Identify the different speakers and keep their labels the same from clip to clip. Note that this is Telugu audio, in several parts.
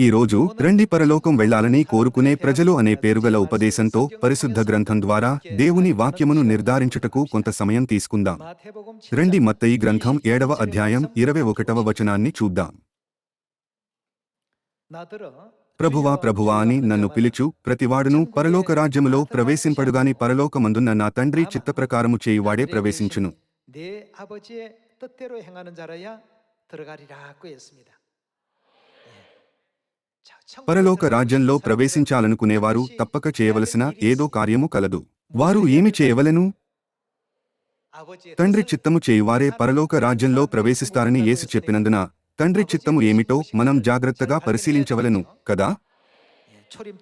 Speaker 1: ఈ రోజు రండి పరలోకం వెళ్ళాలని కోరుకునే ప్రజలు అనే పేరుగల ఉపదేశంతో పరిశుద్ధ గ్రంథం ద్వారా దేవుని వాక్యమును నిర్ధారించుటకు కొంత సమయం తీసుకుందాం. రండి మత్తయి గ్రంథం ఏడవ అధ్యాయం ఇరవై ఒకటవ వచనాన్ని చూద్దాం. ప్రభువా ప్రభువా అని నన్ను పిలుచు ప్రతివాడును పరలోక రాజ్యములో ప్రవేశింపడుగాని పరలోకమందున్న నా తండ్రి చిత్త ప్రకారము చేయువాడే ప్రవేశించును. పరలోక రాజ్యంలో ప్రవేశించాలనుకునేవారు తప్పక చేయవలసిన ఏదో కార్యము కలదు. వారు ఏమి చేయవలను? తండ్రి చిత్తము చేయువారే పరలోక రాజ్యంలో ప్రవేశిస్తారని ఏసు చెప్పినందున తండ్రి చిత్తము ఏమిటో మనం జాగ్రత్తగా పరిశీలించవలను కదా?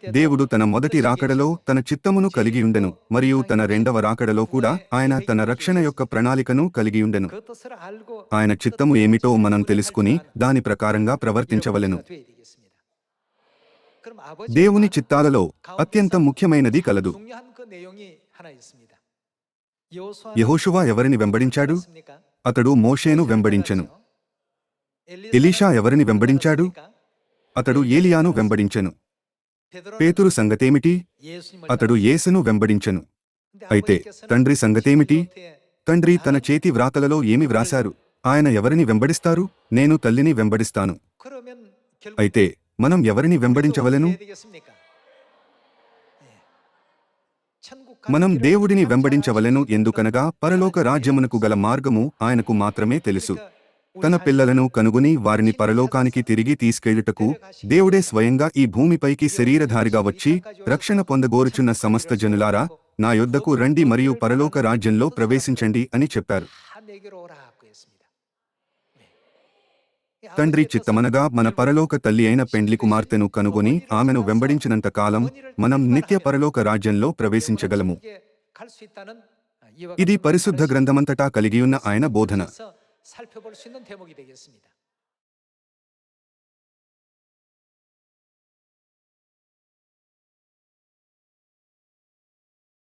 Speaker 1: దేవుడు తన మొదటి రాకడలో తన చిత్తమును కలిగియుండెను మరియు తన రెండవ రాకడలో కూడా ఆయన తన రక్షణ యొక్క ప్రణాళికను కలిగియుండెను ఆయన చిత్తము ఏమిటో మనం తెలుసుకుని దాని ప్రకారంగా ప్రవర్తించవలెను. దేవుని చిత్తాలలో అత్యంత ముఖ్యమైనది కలదు. యహోషువా ఎవరిని వెంబడించాడు? అతడు మోషేను వెంబడించెను. ఎలీషా ఎవరిని వెంబడించాడు? అతడు ఏలియాను వెంబడించెను. పేతురు సంగతేమిటి? అతడు ఏసును వెంబడించెను. అయితే తండ్రి సంగతేమిటి? తండ్రి తన చేతి వ్రాతలలో ఏమి వ్రాశారు? ఆయన ఎవరిని వెంబడిస్తారు? నేను తల్లిని వెంబడిస్తాను. అయితే మనం ఎవరిని వెంబడించవలెను? మనం దేవుడిని వెంబడించవలెను ఎందుకనగా పరలోక రాజ్యమునకు గల మార్గము ఆయనకు మాత్రమే తెలుసు. తన పిల్లలను కనుగొని వారిని పరలోకానికి తిరిగి తీసుకెళ్ళుటకు దేవుడే స్వయంగా ఈ భూమిపైకి శరీరధారిగా వచ్చి రక్షణ పొందగోరుచున్న సమస్త జనులారా నా యొద్దకు రండి మరియు పరలోక రాజ్యంలో ప్రవేశించండి అని చెప్పారు. తండ్రి చిత్తమనగా మన పరలోక తల్లి అయిన పెండ్లి కుమార్తెను కనుగొని ఆమెను వెంబడించినంత కాలం మనం నిత్య పరలోక రాజ్యంలో ప్రవేశించగలము. ఇది పరిశుద్ధ గ్రంథమంతటా కలిగియున్న ఆయన బోధన.